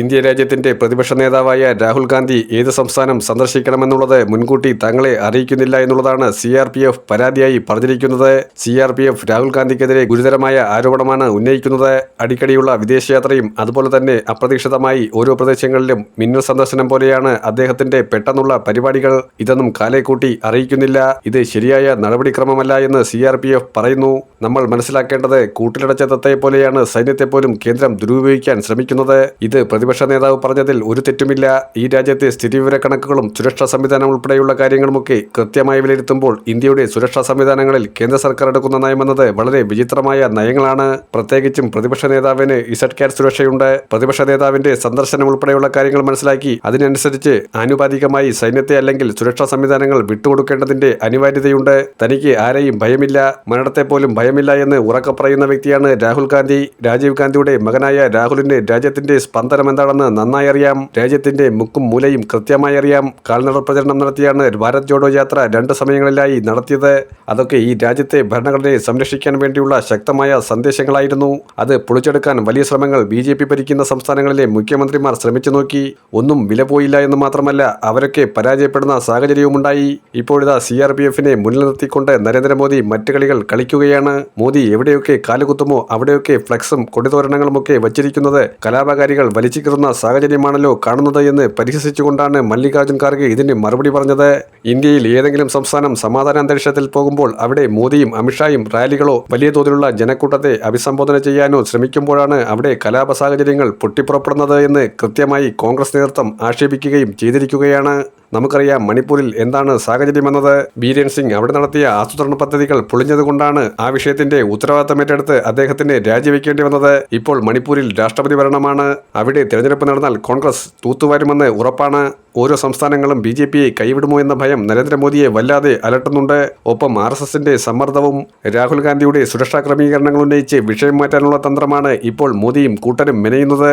India രാജ്യത്തിന്റെ പ്രതിപക്ഷ നേതാവായ രാഹുൽ ഗാന്ധി ഏത് സംസ്ഥാനം സന്ദർശിക്കണമെന്നുള്ളത് മുൻകൂട്ടി തങ്ങളെ അറിയിക്കുന്നില്ല എന്നുള്ളതാണ് സി ആർ പി എഫ് പരാതിയായി പറഞ്ഞിരിക്കുന്നത്. C R P F Rahul ഗാന്ധിക്കെതിരെ ഗുരുതരമായ ആരോപണമാണ് ഉന്നയിക്കുന്നത്. അടിക്കടിയുള്ള വിദേശയാത്രയും അതുപോലെ തന്നെ അപ്രതീക്ഷിതമായി ഓരോ പ്രദേശങ്ങളിലും മിന്നൽ സന്ദർശനം പോലെയാണ് അദ്ദേഹത്തിന്റെ പെട്ടെന്നുള്ള പരിപാടികൾ. ഇതൊന്നും കാലേക്കൂട്ടി അറിയിക്കുന്നില്ല. ഇത് ശരിയായ നടപടിക്രമമല്ല എന്ന് സി ആർ പി എഫ് പറയുന്നു. നമ്മൾ മനസ്സിലാക്കേണ്ടത് കൂട്ടിലടച്ച തത്തയെ പോലെയാണ് സൈന്യത്തെ കേന്ദ്രം ദുരുപയോഗിക്കാൻ ശ്രമിക്കുന്നത്. ഇത് പ്രതിപക്ഷ നേതാവ് പറഞ്ഞതിൽ ഒരു തെറ്റുമില്ല. ഈ രാജ്യത്തെ സ്ഥിതിവിവരക്കണക്കുകളും സുരക്ഷാ സംവിധാനം ഉൾപ്പെടെയുള്ള കാര്യങ്ങളുമൊക്കെ കൃത്യമായി വിലയിരുത്തുമ്പോൾ ഇന്ത്യയുടെ സുരക്ഷാ സംവിധാനങ്ങളിൽ കേന്ദ്ര സർക്കാർ എടുക്കുന്ന നയമെന്നത് വളരെ വിചിത്രമായ നയങ്ങളാണ്. പ്രത്യേകിച്ചും പ്രതിപക്ഷ നേതാവിന് ഇസഡ് കാറ്റ് സുരക്ഷയുണ്ട്. പ്രതിപക്ഷ നേതാവിന്റെ സന്ദർശനം ഉൾപ്പെടെയുള്ള കാര്യങ്ങൾ മനസ്സിലാക്കി അതിനനുസരിച്ച് ആനുപാതികമായി സൈന്യത്തെ അല്ലെങ്കിൽ സുരക്ഷാ സംവിധാനങ്ങൾ വിട്ടുകൊടുക്കേണ്ടതിന്റെ അനിവാര്യതയുണ്ട്. തനിക്ക് ആരെയും ഭയമില്ല. മരണത്തെ പോലും ഭയമില്ല എന്ന് ഉറക്കെ പറയുന്ന വ്യക്തിയാണ് രാഹുൽ ഗാന്ധി. രാജീവ് ഗാന്ധിയുടെ മകനായ രാഹുലിന് രാജ്യത്തിന്റെ സ്പന്ദനം എന്താണെന്ന് നന്നായി അറിയാം. രാജ്യത്തിന്റെ മുക്കും മൂലയും കൃത്യമായി അറിയാം. കാൽനട പ്രചരണം നടത്തിയാണ് ഭാരത് ജോഡോ യാത്ര രണ്ട് സമയങ്ങളിലായി നടത്തിയത്. അതൊക്കെ ഈ രാജ്യത്തെ ഭരണഘടനയെ സംരക്ഷിക്കാൻ വേണ്ടിയുള്ള ശക്തമായ സന്ദേശങ്ങളായിരുന്നു. അത് പൊളിച്ചെടുക്കാൻ വലിയ ശ്രമങ്ങൾ ബി ജെ പി ഭരിക്കുന്ന സംസ്ഥാനങ്ങളിലെ മുഖ്യമന്ത്രിമാർ ശ്രമിച്ചു നോക്കി. ഒന്നും വില പോയില്ല എന്ന് മാത്രമല്ല അവരൊക്കെ പരാജയപ്പെടുന്ന സാഹചര്യവുമുണ്ടായി. ഇപ്പോഴിതാ സി ആർ പി എഫിനെ മുന്നിൽ നിർത്തിക്കൊണ്ട് നരേന്ദ്രമോദി മറ്റ് കളികൾ കളിക്കുകയാണ്. മോദി എവിടെയൊക്കെ കാലുകുത്തുമോ അവിടെയൊക്കെ ഫ്ലക്സും കൊടിതോരണങ്ങളുമൊക്കെ വച്ചിരിക്കുന്നത് കലാപകാരികൾ വലിച്ചിക്കറുന്ന സാഹചര്യമാണല്ലോ കാണുന്നത് എന്ന് പരിഹസിച്ചുകൊണ്ടാണ് മല്ലികാർജുൻ ഖാർഗെ ഇതിന് മറുപടി പറഞ്ഞത്. ഇന്ത്യയിൽ ഏതെങ്കിലും സംസ്ഥാനം സമാധാന അന്തരീക്ഷത്തിൽ പോകുമ്പോൾ അവിടെ മോദിയും അമിത്ഷായും റാലികളോ വലിയ തോതിലുള്ള ജനക്കൂട്ടത്തെ അഭിസംബോധന ചെയ്യാനോ ശ്രമിക്കുമ്പോഴാണ് അവിടെ കലാപ സാഹചര്യങ്ങൾ പൊട്ടിപ്പുറപ്പെടുന്നത് എന്ന് കൃത്യമായി കോൺഗ്രസ് നേതൃത്വം ആക്ഷേപിക്കുകയും ചെയ്തിരിക്കുകയാണ്. നമുക്കറിയാം മണിപ്പൂരിൽ എന്താണ് സാഹചര്യമെന്നത് ബീരൻ സിംഗ് അവിടെ നടത്തിയ ആസൂത്രണ പദ്ധതികൾ പൊളിഞ്ഞതുകൊണ്ടാണ് ആ വിഷയത്തിന്റെ ഉത്തരവാദിത്തം ഏറ്റെടുത്ത് അദ്ദേഹത്തിന് രാജിവെക്കേണ്ടി വന്നത്. ഇപ്പോൾ മണിപ്പൂരിൽ രാഷ്ട്രപതി ഭരണമാണ്. അവിടെ തിരഞ്ഞെടുപ്പ് നടന്നാൽ കോൺഗ്രസ് തൂത്തുവാരുമെന്ന് ഉറപ്പാണ്. ഓരോ സംസ്ഥാനങ്ങളും ബി ജെ പിയെ കൈവിടുമോ എന്ന ഭയം നരേന്ദ്രമോദിയെ വല്ലാതെ അലട്ടുന്നുണ്ട്. ഒപ്പം ആർ എസ് എസിന്റെ സമ്മർദ്ദവും രാഹുൽ ഗാന്ധിയുടെ സുരക്ഷാ ക്രമീകരണങ്ങൾ ഉന്നയിച്ച് വിഷയം മാറ്റാനുള്ള തന്ത്രമാണ് ഇപ്പോൾ മോദിയും കൂട്ടരും മെനയുന്നത്.